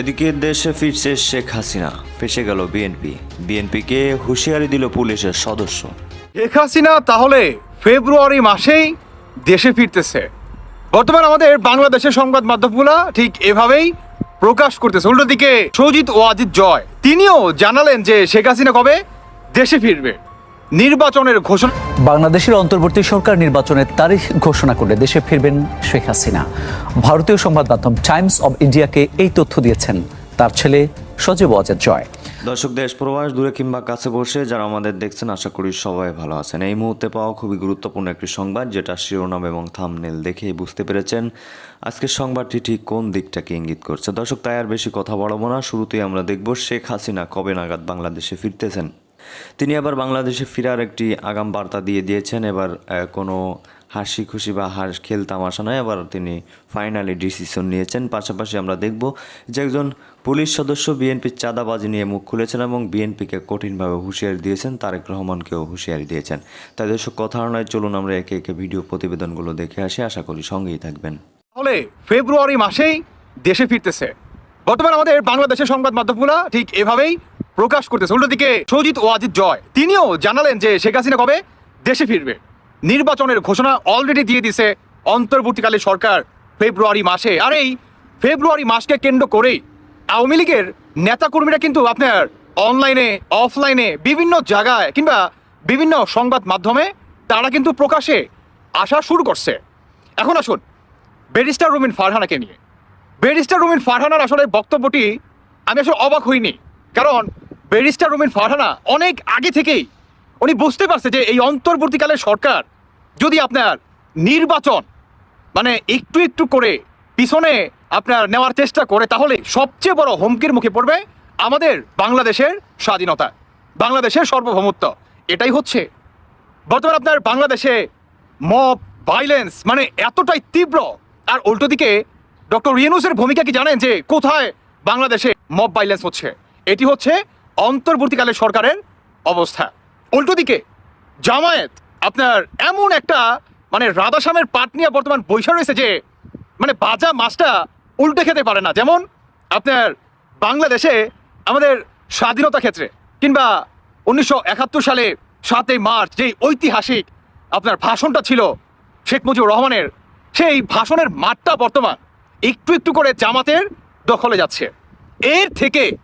এদিকে দেশে ফিরছে শেখ হাসিনা। ফেসে গেল বিএনপি। বিএনপিকে হুঁশিয়ারি দিল পুলিশের সদস্য। শেখ হাসিনা তাহলে ফেব্রুয়ারি মাসেই দেশে ফিরতেছে। বর্তমান আমাদের বাংলাদেশের সংবাদ মাধ্যমগুলো ঠিক এভাবেই প্রকাশ করতেছে। উল্টো দিকে সজিত ওয়াজিদ জয়, তিনিও জানালেন যে শেখ হাসিনা কবে দেশে ফিরবে। নির্বাচনের ঘোষণা বাংলাদেশের অন্তর্বর্তী সরকার নির্বাচনের তারিখ ঘোষণা করলে দেশে ফিরবেন শেখ হাসিনা। ভারতীয় সংবাদ মাধ্যম টাইমস অব ইন্ডিয়াকে এই তথ্য দিয়েছেন তার ছেলে সজীব ওয়াজেদ জয়। দর্শক দেশ প্রবাস দূরে কিংবা কাছে বসে যারা আমাদের দেখছেন আশা করি সবাই ভালো আছেন। এই মুহূর্তে পাওয়া খুবই গুরুত্বপূর্ণ একটি সংবাদ যেটা শিরোনাম এবং থামনেল দেখেই বুঝতে পেরেছেন আজকের সংবাদটি ঠিক কোন দিকটাকে ইঙ্গিত করছে। দর্শক তাই আর বেশি কথা বাড়াবো না। শুরুতেই আমরা দেখব শেখ হাসিনা কবে নাগাদ বাংলাদেশে ফিরতেছেন। তিনি আবার বাংলাদেশে ফেরার একটি আগাম বার্তা দিয়ে দিয়েছেন। এবার কোনো হাসি খুশি বা হাস খেল তামাশা নয় এবার তিনি ফাইনালি ডিসিশন নিয়েছেন। পাশাপাশি আমরা দেখব যে একজন পুলিশ সদস্য বিএনপির চাঁদাবাজি নিয়ে মুখ খুলেছেন এবং বিএনপিকে কঠিনভাবে হুঁশিয়ারি দিয়েছেন। তারেক রহমানকেও হুঁশিয়ারি দিয়েছেন। তাই দর্শক, কথা নয়, চলুন আমরা একে একে ভিডিও প্রতিবেদনগুলো দেখে আসি। আশা করি সঙ্গেই থাকবেন। ফেব্রুয়ারি মাসেই দেশে ফিরতেছে। বর্তমান আমাদের বাংলাদেশের সংবাদ মাধ্যমগুলো ঠিক এভাবেই প্রকাশ করতেছে। উল্টো দিকে সজিত ওয়াজিদ জয়, তিনিও জানালেন যে শেখ হাসিনা কবে দেশে ফিরবে। নির্বাচনের ঘোষণা অলরেডি দিয়ে দিছে অন্তর্বর্তীকালে সরকার ফেব্রুয়ারি মাসে। আর এই ফেব্রুয়ারি মাসকে কেন্দ্র করেই আওয়ামী লীগের নেতাকর্মীরা কিন্তু আপনার অনলাইনে অফলাইনে বিভিন্ন জায়গায় কিংবা বিভিন্ন সংবাদ মাধ্যমে তারা কিন্তু প্রকাশে আসা শুরু করছে। এখন আসুন ব্যারিস্টার রুমিন ফারহানাকে নিয়ে। ব্যারিস্টার রুমিন ফারহানার আসলে বক্তব্যটি আমি আসলে অবাক হইনি। কারণ ব্যারিস্টার রুমিন ফারহানা অনেক আগে থেকেই উনি বুঝতে পারছে যে এই অন্তর্বর্তীকালের সরকার যদি আপনার নির্বাচন মানে একটু একটু করে পিছনে আপনার নেওয়ার চেষ্টা করে, তাহলে সবচেয়ে বড় হুমকির মুখে পড়বে আমাদের বাংলাদেশের স্বাধীনতা, বাংলাদেশের সার্বভৌমত্ব। এটাই হচ্ছে। বর্তমানে আপনার বাংলাদেশে মব ভাইলেন্স মানে এতটাই তীব্র, আর উল্টো দিকে ডক্টর রিয়ানুসের ভূমিকা কি জানেন যে কোথায় বাংলাদেশে মব ভাইলেন্স হচ্ছে? এটি হচ্ছে অন্তর্বর্তীকালে সরকারের অবস্থা। উল্টো দিকে, জামায়াত আপনার এমন একটা মানে রাধাশ্যামের পাট নিয়ে বর্তমান বৈশা রয়েছে যে মানে বাজা মাছটা উল্টে খেতে পারে না। যেমন আপনার বাংলাদেশে আমাদের স্বাধীনতা ক্ষেত্রে কিংবা উনিশশো একাত্তর সালে সাতই মার্চ যেই ঐতিহাসিক আপনার ভাষণটা ছিল শেখ মুজিবুর রহমানের, সেই ভাষণের মাঠটা বর্তমান একটু একটু করে জামাতের দখলে যাচ্ছে। এর থেকে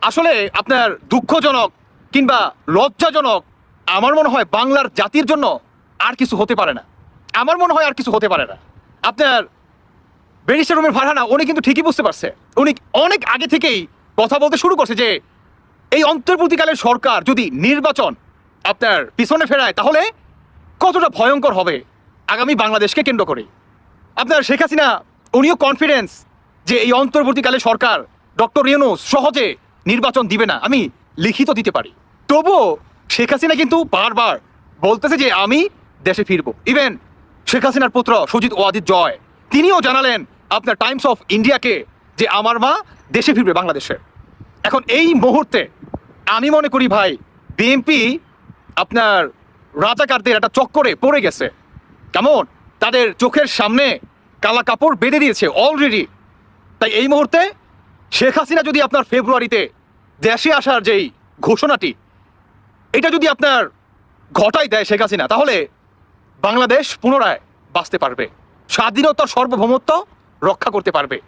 আসলে আপনার দুঃখজনক কিংবা লজ্জাজনক আমার মনে হয় বাংলার জাতির জন্য আর কিছু হতে পারে না। আমার মনে হয় আর কিছু হতে পারে না। আপনার ব্যারিস্টার রুমের ফারহানা, উনি কিন্তু ঠিকই বুঝতে পারছে। উনি অনেক আগে থেকেই কথা বলতে শুরু করছে যে, এই অন্তর্বর্তীকালের সরকার যদি নির্বাচন আপনার পিছনে ফেরায়, তাহলে কতটা ভয়ঙ্কর হবে আগামী বাংলাদেশকে কেন্দ্র করে। আপনার শেখ হাসিনা উনিও কনফিডেন্স যে এই অন্তর্বর্তীকালে সরকার ডক্টর ইউনুস সহজে নির্বাচন দিবে না। আমি লিখিত দিতে পারি। তবুও শেখ হাসিনা কিন্তু বারবার বলতেছে যে আমি দেশে ফিরবো। ইভেন শেখ হাসিনার পুত্র সুজিত ওয়াদিদ জয়, তিনিও জানালেন আপনার টাইমস অফ ইন্ডিয়াকে যে আমার মা দেশে ফিরবে বাংলাদেশে। এখন এই মুহূর্তে আমি মনে করি ভাই বিএনপি আপনার রাজাকারদের একটা চক্করে পড়ে গেছে। কেমন? তাদের চোখের সামনে কালা কাপড় বেঁধে দিয়েছে অলরেডি তাই এই মুহূর্তে শেখ হাসিনা যদি আপনার ফেব্রুয়ারিতে দেশে আসার যেই ঘোষণাটি, এটা যদি আপনার ঘটাই দেয় শেখ হাসিনা, তাহলে বাংলাদেশ পুনরায় বাঁচতে পারবে। স্বাধীনতার সার্বভৌমত্ব রক্ষা করতে পারবে।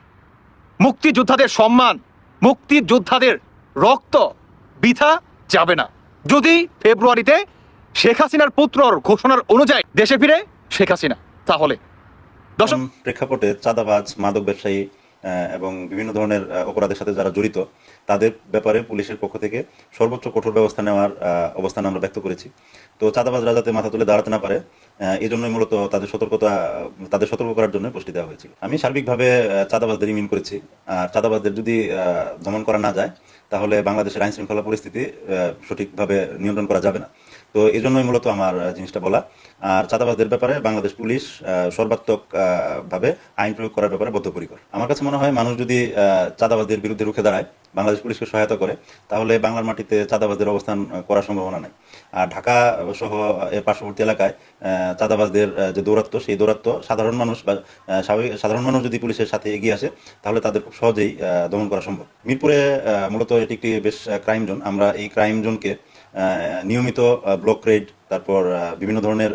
মুক্তিযোদ্ধাদের সম্মান, মুক্তিযোদ্ধাদের রক্ত বিথা যাবে না। যদি ফেব্রুয়ারিতে শেখ হাসিনার পুত্রর ঘোষণার অনুযায়ী দেশে ফিরে শেখ হাসিনা, তাহলে প্রেক্ষাপটে চাঁদাবাজ, মাদক ব্যবসায়ী এবং বিভিন্ন ধরনের অপরাধের সাথে যারা জড়িত, তাদের ব্যাপারে পুলিশের পক্ষ থেকে সর্বোচ্চ কঠোর ব্যবস্থা নেওয়ার অবস্থান আমরা ব্যক্ত করেছি। তো চাঁদাবাজরা যাতে মাথা তুলে দাঁড়াতে না পারে এই জন্যই মূলত তাদের সতর্কতা, তাদের সতর্ক করার জন্য পুষ্টি দেওয়া হয়েছিল। আমি সার্বিকভাবে চাঁদাবাজদের ইমিন করেছি। আর চাঁদাবাজদের যদি দমন করা না যায়, তাহলে বাংলাদেশের আইন শৃঙ্খলা পরিস্থিতি সঠিকভাবে নিয়ন্ত্রণ করা যাবে না। তো এই জন্যই মূলত আমার জিনিসটা বলা। আর চাঁদাবাজদের ব্যাপারে বাংলাদেশ পুলিশ সর্বাত্মক ভাবে আইন প্রয়োগ করার ব্যাপারে বদ্ধপরিকর। আমার কাছে মনে হয় মানুষ যদি চাঁদাবাজদের বিরুদ্ধে রুখে দাঁড়ায়, বাংলাদেশ পুলিশকে সহায়তা করে, তাহলে বাংলার মাটিতে চাঁদাবাজদের অবস্থান করার সম্ভাবনা নাই। আর ঢাকা সহ এর পার্শ্ববর্তী এলাকায় চাঁদাবাজদের যে দৌরাত্ম, সেই দৌরাত্ম সাধারণ মানুষ বা স্বাভাবিক, সাধারণ মানুষ যদি পুলিশের সাথে এগিয়ে আসে, তাহলে তাদের খুব সহজেই দমন করা সম্ভব। মিরপুরে মূলত এটি একটি বেশ ক্রাইম জোন আমরা এই ক্রাইম জোনকে নিয়মিত ব্লক রেড তারপর বিভিন্ন ধরনের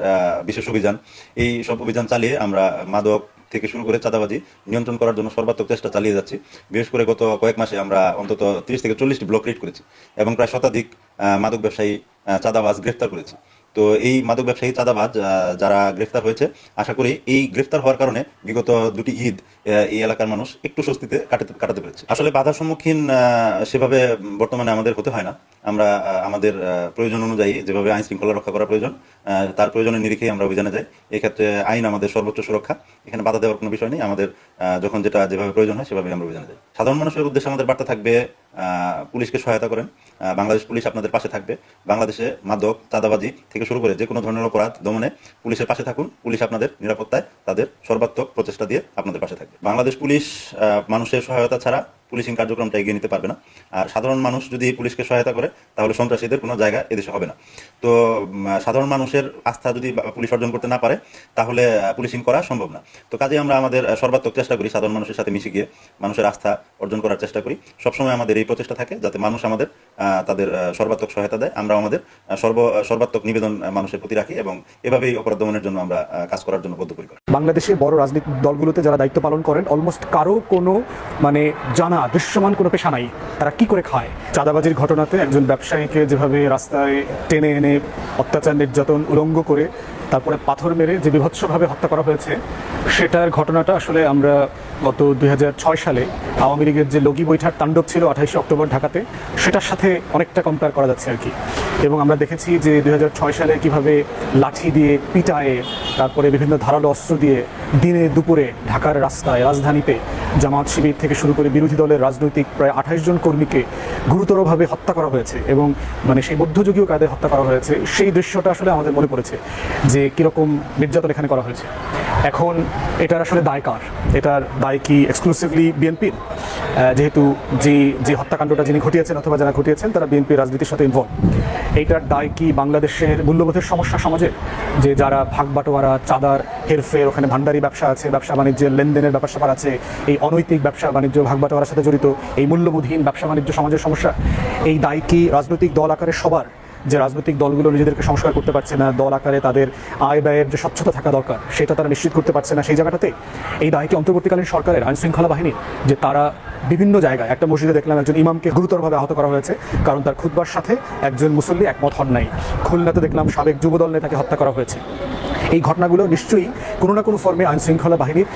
বিশেষ অভিযান, এই সব অভিযান চালিয়ে আমরা মাদক থেকে শুরু করে চাঁদাবাজি নিয়ন্ত্রণ করার জন্য সর্বাত্মক চেষ্টা চালিয়ে যাচ্ছি। বিশেষ করে গত কয়েক মাসে আমরা অন্তত তিরিশ থেকে চল্লিশটি ব্লক রেড করেছি এবং প্রায় শতাধিক মাদক ব্যবসায়ী চাঁদাবাজ গ্রেফতার করেছি। তো এই মাদক ব্যবসায়ী, চাঁদাবাজ যারা গ্রেফতার হয়েছে, আশা করি এই গ্রেফতার হওয়ার কারণে বিগত দুটি ঈদ এই এলাকার মানুষ একটু স্বস্তিতে কাটাতে কাটাতে পেরেছে। আসলে বাধার সম্মুখীন সেভাবে বর্তমানে আমাদের হতে হয় না। আমরা আমাদের প্রয়োজন অনুযায়ী যেভাবে আইন শৃঙ্খলা রক্ষা করা প্রয়োজন তার প্রয়োজনের নিরিখেই আমরা অভিযানে যাই। এক্ষেত্রে আইন আমাদের সর্বোচ্চ সুরক্ষা। এখানে বাধা দেওয়ার কোনো বিষয় নেই। আমাদের যখন যেটা যেভাবে প্রয়োজন হয় সেভাবে আমরা অভিযানে যাই। সাধারণ মানুষের উদ্দেশ্যে আমাদের বার্তা থাকবে পুলিশকে সহায়তা করেন। বাংলাদেশ পুলিশ আপনাদের পাশে থাকবে। বাংলাদেশে মাদক, চাঁদাবাজি থেকে শুরু করে যে কোনো ধরনের অপরাধ দমনে পুলিশের পাশে থাকুন। পুলিশ আপনাদের নিরাপত্তায় তাদের সর্বাত্মক প্রচেষ্টা দিয়ে আপনাদের পাশে থাকবে। বাংলাদেশ পুলিশ মানুষের সহায়তা ছাড়া পুলিশিং কার্যক্রমটা এগিয়ে নিতে পারবে না। আর সাধারণ মানুষ যদি পুলিশকে সহায়তা করে, তাহলে সন্ত্রাসীদের কোনো জায়গা এদেশে হবে না। তো সাধারণ মানুষের আস্থা যদি পুলিশ অর্জন করতে না পারে, তাহলে পুলিশিং করা সম্ভব না। তো কাজে আমরা আমাদের সর্বাত্মক চেষ্টা করি সাধারণ মানুষের সাথে মিশে গিয়ে মানুষের আস্থা অর্জন করার চেষ্টা করি। সবসময় আমাদের এই প্রচেষ্টা থাকে যাতে মানুষ আমাদের তাদের সর্বাত্মক সহায়তা দেয়। আমরা আমাদের সর্ব সর্বাত্মক নিবেদন মানুষের প্রতি রাখি এবং এভাবেই অপরাধ দমনের জন্য আমরা কাজ করার জন্য বদ্ধপরিকর। বাংলাদেশের বড় রাজনৈতিক দলগুলোতে যারা দায়িত্ব পালন করেন অলমোস্ট কারও কোনো মানে জানা দৃশ্যমান কোনো পেশা নাই। তারা কি করে খায়? চাঁদাবাজির ঘটনাতে একজন ব্যবসায়ীকে যেভাবে রাস্তায় টেনে এনে অত্যাচার, নির্যাতন, উলঙ্গ করে তারপরে পাথর মেরে যে বিভৎসভাবে হত্যা করা হয়েছে, সেটার ঘটনাটা আসলে আমরা গত দু হাজার ছয় সালে আওয়ামী লীগের যে লগি বৈঠার তাণ্ডব ছিল আঠাইশে অক্টোবর ঢাকাতে, সেটার সাথে অনেকটা কম্পেয়ার করা যাচ্ছে আর কি। এবং আমরা দেখেছি যে দুই হাজার ছয় সালে কীভাবে লাঠি দিয়ে পিটায়ে, তারপরে বিভিন্ন ধারালো অস্ত্র দিয়ে দিনে দুপুরে ঢাকার রাস্তায়, রাজধানীতে জামাত শিবির থেকে শুরু করে বিরোধী দলের রাজনৈতিক প্রায় আঠাশ জন কর্মীকে গুরুতরভাবে হত্যা করা হয়েছে এবং মানে সেই মধ্যযুগীয় কায়দায় হত্যা করা হয়েছে। সেই দৃশ্যটা আসলে আমাদের মনে পড়েছে যে কীরকম নির্যাতন এখানে করা হয়েছে। এখন এটার আসলে দায় কার? এটার দায় কি এক্সক্লুসিভলি বিএনপির যেহেতু যে যে হত্যাকাণ্ডটা যিনি ঘটিয়েছেন অথবা যারা ঘটিয়েছেন, তারা বিএনপি রাজনীতির সাথে ইনভলভ এইটার দায় কি বাংলাদেশের মূল্যবোধের সমস্যা সমাজে যে যারা ভাগ বাটোয়ারা, চাঁদার হেরফের, ওখানে ভান্ডারি ব্যবসা আছে, ব্যবসা বাণিজ্যের লেনদেনের স্যাপার আছে, এই অনৈতিক ব্যবসা বাণিজ্য ভাগ বাটোয়ারার সাথে জড়িত, এই মূল্যবোধহীন ব্যবসা বাণিজ্য সমাজের সমস্যা। এই দায় কি রাজনৈতিক দল আকারে সবার, যে রাজনৈতিক দলগুলো নিজেদেরকে সংস্কার করতে পারছে না, দল আকারে তাদের আয় ব্যয়ের যে স্বচ্ছতা থাকা দরকার, সেটা তারা নিশ্চিত করতে পারছে না সেই জায়গাটাতে? এই দায়টি অন্তর্বর্তীকালীন সরকারের আইনশৃঙ্খলা বাহিনী যে তারা বিভিন্ন জায়গায়। একটা মসজিদে দেখলাম একজন ইমামকে গুরুতরভাবে আহত করা হয়েছে, কারণ তার খুতবার সাথে একজন মুসল্লি একমত হন নাই। খুলনাতে দেখলাম সাবেক যুবদল নেতাকে হত্যা করা হয়েছে। এই ঘটনাগুলো নিশ্চয়ই কোনো না কোনো ফর্মে আইনশৃঙ্খলা বাহিনীর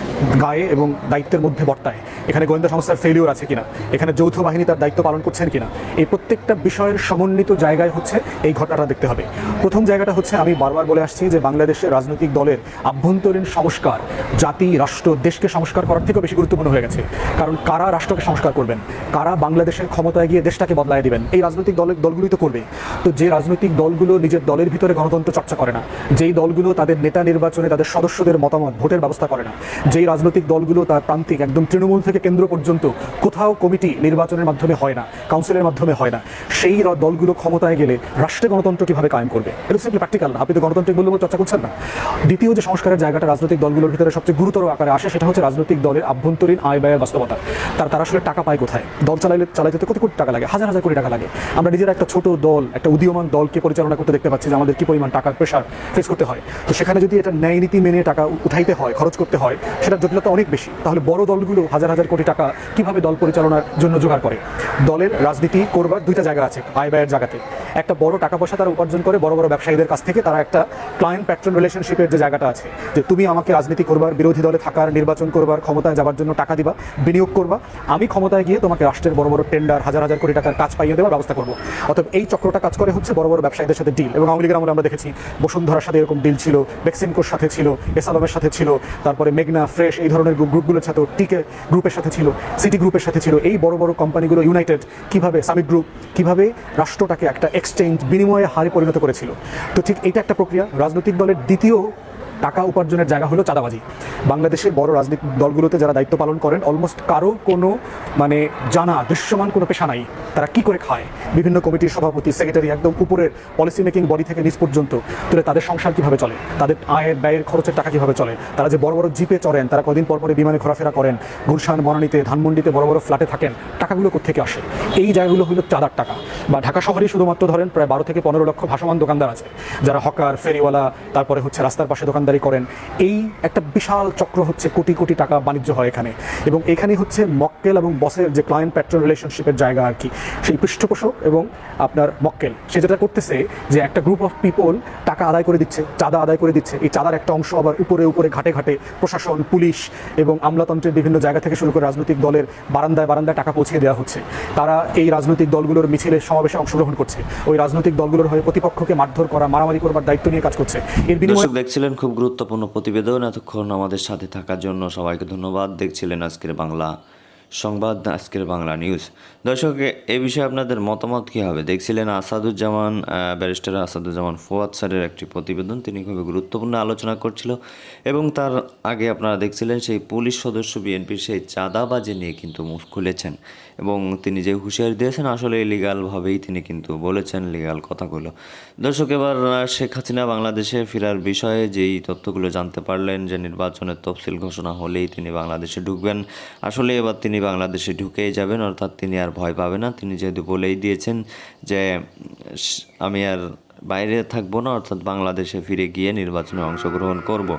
গায়ে এবং দায়িত্বের মধ্যে বর্তায়। এখানে গোয়েন্দা সংস্থার ফেলিওর আছে কিনা? এখানে যৌথ বাহিনী তার দায়িত্ব পালন করছেন কিনা? এই প্রত্যেকটা বিষয়ের সমন্বিত জায়গায় হচ্ছে এই ঘটনাটা দেখতে হবে। প্রথম জায়গাটা হচ্ছে আমি বারবার বলে আসছি যে বাংলাদেশের রাজনৈতিক দলের আভ্যন্তরীণ সংস্কার, জাতি, রাষ্ট্র, দেশকে সংস্কার করার থেকেও বেশি গুরুত্বপূর্ণ হয়ে গেছে। কারণ কারা রাষ্ট্রকে সংস্কার করবেন। কারা বাংলাদেশের ক্ষমতায় গিয়ে দেশটাকে বদলায় দিবেন, এই রাজনৈতিক দলের দলগুলোই তো করবে। তো যে রাজনৈতিক দলগুলো নিজের দলের ভিতরে গণতন্ত্র চর্চা করে না, যেই দলগুলো তাদের নেতা নির্বাচনে তাদের সদস্যদের মতামত, ভোটের ব্যবস্থা করে না, যেই রাজনৈতিক দলগুলো তার প্রান্তিক, একদম তৃণমূল থেকে কেন্দ্র পর্যন্ত কোথাও কমিটি নির্বাচনের মাধ্যমে হয় না কাউন্সিলের মাধ্যমে হয় না, সেই দলগুলো ক্ষমতায় গেলে রাষ্ট্রে গণতন্ত্র কীভাবে কায়েম করবে? এটা সিম্পলি প্র্যাকটিক্যাল না, আপনি তো গণতান্ত্রিক মূল্যবোধ চর্চা করছেন না। দ্বিতীয় যে সংস্কারের জায়গাটা রাজনৈতিক দলগুলোর ভিতরে সবচেয়ে গুরুতর আকারে আসে, সেটা হচ্ছে রাজনৈতিক দলের আভ্যন্তরীণ আয় ব্যয়ের বাস্তবতা। তার তারা আসলে টাকা পায় কোথায়? দল চালাইলে চালাই যেতে কত কোটি টাকা লাগে? হাজার হাজার কোটি টাকা লাগে। আমরা নিজেরা একটা ছোট দল, একটা উদীয়মান দলকে পরিচালনা করতে দেখতে পাচ্ছি যে আমাদের কি পরিমাণ টাকার প্রেশার ফেস করতে হয়। তো সেখানে যদি এটা ন্যায় নীতি মেনে টাকা উঠাইতে হয়, খরচ করতে হয়, সেটার জটিলতা অনেক বেশি। তাহলে বড় দলগুলো হাজার হাজার কোটি টাকা কীভাবে দল পরিচালনার জন্য জোগাড় করে? দলের রাজনীতি করবার দুইটা জায়গা আছে, আয় ব্যয়ের জায়গাতে। একটা বড় টাকা পয়সা তারা উপার্জন করে বড় বড় ব্যবসায়ীদের কাছ থেকে তারা একটা ক্লায়েন্ট প্যাট্রন রিলেশনশিপের যে জায়গাটা আছে, যে তুমি আমাকে রাজনীতি করবার, বিরোধী দলে থাকার, নির্বাচন করবার, ক্ষমতায় যাবার জন্য টাকা দিবা, বিনিয়োগ করবা, আমি ক্ষমতায় গিয়ে তোমাকে রাষ্ট্রের বড় বড় টেন্ডার হাজার হাজার কোটি টাকার কাজ পাইয়ে দেওয়ার ব্যবস্থা করব। অতএব এই চক্রটা কাজ করে হচ্ছে বড় বড় ব্যবসায়ীদের সাথে ডিল এবং আওয়ামী লীগের আমরা দেখেছি বসুন্ধরার সাথে এরকম ডিল ছিল বেক্সিমকোর সাথে ছিল, এসালমের সাথে ছিল, তারপরে মেঘনা, ফ্রেশ এই ধরনের গ্রুপ- গ্রুপগুলোর সাথে টিকে গ্রুপের সাথে ছিল সিটি গ্রুপের সাথে ছিল, এই বড় বড় কোম্পানিগুলো ইউনাইটেড কীভাবে সামিট গ্রুপ কীভাবে রাষ্ট্রটাকে একটা এক্সচেঞ্জ বিনিময়ে হারে পরিণত করেছিল। তো ঠিক এটা একটা প্রক্রিয়া। রাজনৈতিক দলের দ্বিতীয় টাকা উপার্জনের জায়গা হলো চাঁদাবাজি। বাংলাদেশের বড় রাজনৈতিক দলগুলোতে যারা দায়িত্ব পালন করেন অলমোস্ট কারও কোনো মানে জানা, দৃশ্যমান কোনো পেশা নাই। তারা কি করে খায়? বিভিন্ন কমিটির সভাপতি সেক্রেটারি একদম উপরের পলিসি মেকিং বডি থেকে নিচ পর্যন্ত। তুলে তাদের সংসার কীভাবে চলে? তাদের আয়ের, ব্যয়ের খরচের টাকা কীভাবে চলে? তারা যে বড় বড় জিপে চড়েন, তারা কদিন পর পরে বিমানে ঘোরাফেরা করেন, গুলশান, বনানীতে, ধানমন্ডিতে বড় বড় ফ্ল্যাটে থাকেন, টাকাগুলো কোথেকে আসে? এই জায়গাগুলো হলো চাঁদার টাকা। বা ঢাকা শহরেই শুধুমাত্র ধরেন, প্রায় বারো থেকে পনেরো লক্ষ ভাসমান দোকানদার আছে। যারা হকার, ফেরিওয়ালা, তারপরে হচ্ছে রাস্তার পাশে দোকানদারি করেন। এই একটা বিশাল চক্র হচ্ছে কোটি কোটি টাকা বাণিজ্য হয় এখানে। এবং এখানে হচ্ছে মক্কেল এবং বসের যে ক্লায়েন্ট প্যাট্রন রিলেশনশিপের জায়গা আর কি সেই পৃষ্ঠপোষক এবং আপনার মক্কেল। সে যেটা করতেছে যে একটা গ্রুপ অফ পিপল টাকা আদায় করে দিচ্ছে চাঁদা আদায় করে দিচ্ছে। এই চাঁদার একটা অংশ আবার উপরে উপরে ঘাটে ঘাটে প্রশাসন পুলিশ এবং আমলাতন্ত্রের বিভিন্ন জায়গা থেকে শুরু করে রাজনৈতিক দলের বারান্দায় বারান্দায় টাকা পৌঁছে দেওয়া হচ্ছে। তারা এই রাজনৈতিক দলগুলোর মিছিলে সমাবেশে অংশগ্রহণ করছে। ওই রাজনৈতিক দলগুলোর হয়ে প্রতিপক্ষকে মারধর করা মারামারি করবার দায়িত্ব নিয়ে কাজ করছে। এর বিনিময়ে দেখছিলেন খুব গুরুত্বপূর্ণ প্রতিবেদন এতক্ষণ আমাদের সাথে থাকার জন্য সবাইকে ধন্যবাদ। দেখছিলেন আজকের বাংলা সংবাদ, আজকের বাংলা নিউজ। দর্শক, এ- বিষয়ে আপনাদের মতামত কী হবে? দেখছিলেন আসাদুজ্জামান ব্যারিস্টার আসাদুজ্জামান ফোয়াদ স্যারের একটি প্রতিবেদন। তিনি খুবই গুরুত্বপূর্ণ আলোচনা করছিল এবং তার আগে আপনারা দেখছিলেন সেই পুলিশ সদস্য বিএনপির সেই চাঁদাবাজি নিয়ে কিন্তু মুখ খুলেছেন। এবং তিনি যে হুঁশিয়ারি দিয়েছেন, আসলে লিগালভাবেই তিনি কিন্তু বলেছেন লিগাল কথাগুলো। দর্শক, এবার শেখ হাসিনা বাংলাদেশে ফেরার বিষয়ে যেই তথ্যগুলো জানতে পারলেন, যে নির্বাচনের তফসিল ঘোষণা হলেই তিনি বাংলাদেশে ঢুকবেন। আসলে এবার তিনি বাংলাদেশে ঢুকেই যাবেন, অর্থাৎ তিনি আর ভয় পাবে না। তিনি যেহেতু বলেই দিয়েছেন যে, আমি আর বাইরে থাকব না, অর্থাৎ বাংলাদেশে ফিরে গিয়ে নির্বাচনে অংশগ্রহণ করব।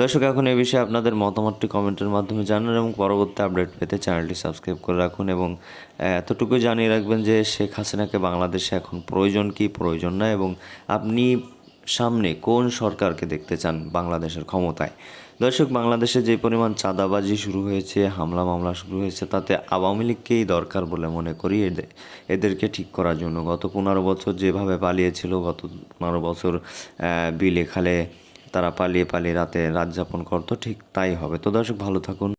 দর্শক, এখন এ বিষয়ে আপনাদের মতামতটি কমেন্টের মাধ্যমে জানান এবং পরবর্তী আপডেট পেতে চ্যানেলটি সাবস্ক্রাইব করে রাখুন এবং এতটুকু জানিয়ে রাখবেন যে শেখ হাসিনাকে বাংলাদেশে এখন প্রয়োজন কি, প্রয়োজন না এবং আপনি সামনে কোন সরকারকে দেখতে চান বাংলাদেশের ক্ষমতায়? দর্শক, বাংলাদেশে যে পরিমাণ চাঁদাবাজি শুরু হয়েছে, হামলা মামলা শুরু হয়েছে, তাতে আওয়ামী লীগকেই দরকার বলে মনে করি। এদের এদেরকে ঠিক করার জন্য গত পনেরো বছর যেভাবে পালিয়েছিল, গত পনেরো বছর বিলে খালে তারা পালিয়ে পালিয়ে রাতে রাত যাপন করতো, ঠিক তাই হবে। তো দর্শক, ভালো থাকুন।